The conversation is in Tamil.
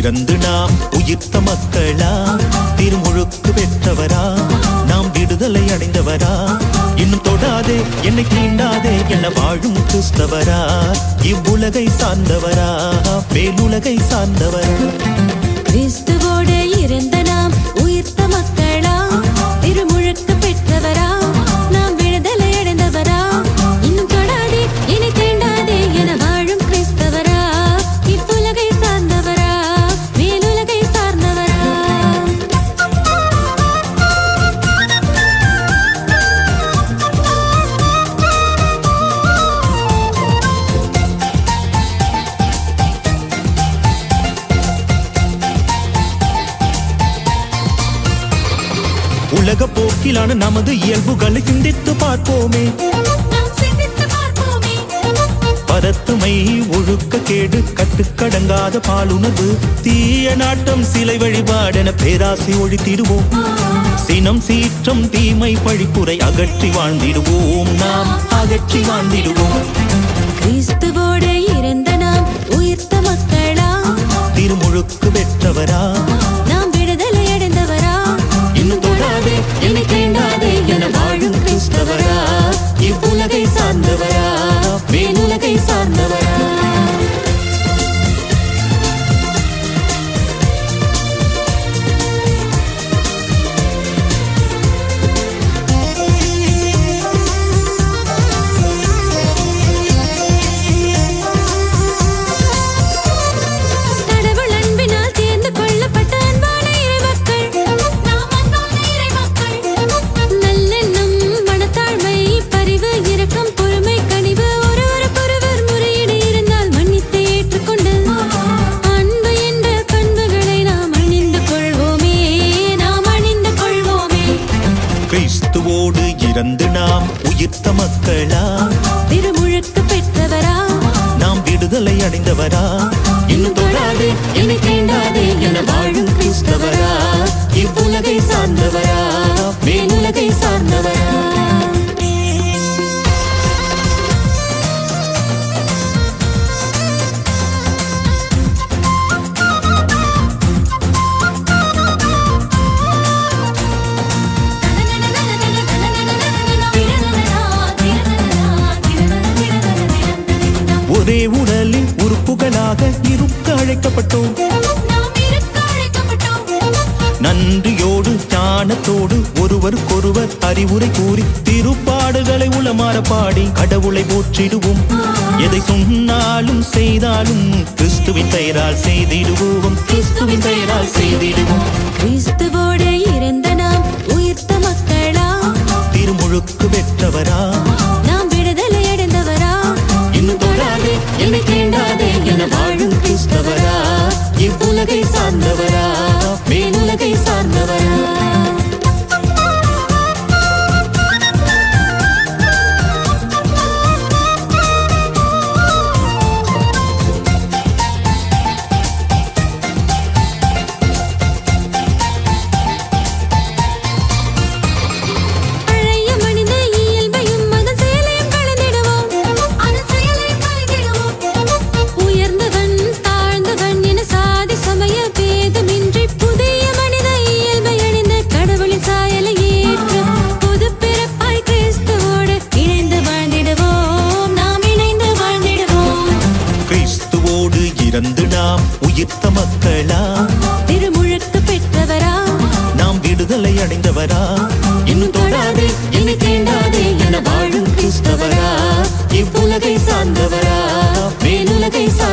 பிறந்து நாம் உயிர்த்த மக்களா? திருமுழுக்கு பெற்றவரா? நாம் விடுதலை அடைந்தவரா? இன்னும் தொடாதே என்னை தீண்டாதே என்ன வாழும் கிறிஸ்தவரா? இவ்வுலகை சார்ந்தவரா? மேலுலகை சார்ந்தவரா? உலக போக்கிலான நமது இயல்புகளை சிந்தித்து பார்ப்போமே. பரத்துமை ஒழுக்க கேடு கட்டுக்கடங்காத பாலுணர்வு தீய நாட்டம் சிலை வழிபாடென பேராசை ஒழித்திடுவோம். சினம் சீற்றம் தீமை பழிப்புரை அகற்றி வாழ்ந்திடுவோம் நாம் அகற்றி வாழ்ந்திடுவோம். கிறிஸ்துவோடு இறந்த நாம் உயிர்த்த மக்களா திருமுழுக்கு பெற்றவரா கிறிஸ்துவோடு இறந்து நாம் உயிர்த்த மக்களா திருமுழுக்கு பெற்றவரா? நாம் விடுதலை அடைந்தவரா? இன்னும் தொடாதே என்னை தீண்டாதே என வாழும் கிறிஸ்தவரா? ஒரே உடலின் உறுப்புகளாக இருக்க அழைக்கப்பட்டோம். நன்றியோடு ஞானத்தோடு ஒருவருக்கொருவர் அறிவுரை கூறி திருப்பாடுகளை உளமாற பாடி கடவுளை போற்றிடுவோம். எதை சொன்னாலும் செய்தாலும் கிறிஸ்துவின் பெயரால் செய்திடுவோம். கிறிஸ்துவின் பெயரால் செய்திடுவோம். கிறிஸ்துவோடு இறந்த நாம் உயிர்த்த மக்களா திருமுழுக்கு பெற்றவரா என்னை தீண்டாதே என வாழும் கிறிஸ்தவரா இவ்வுலகை சார்ந்தவரா மேலுலகை யுத்த மக்களா? திருமுழுக்கு பெற்றவரா? நாம் விடுதலை அடைந்தவரா? இன்னும் தொடாதே இனி தேண்டாதே என வாழும் கிறிஸ்தவரா? இவ்வுலகை சார்ந்தவரா? மேலுலகை சார்ந்த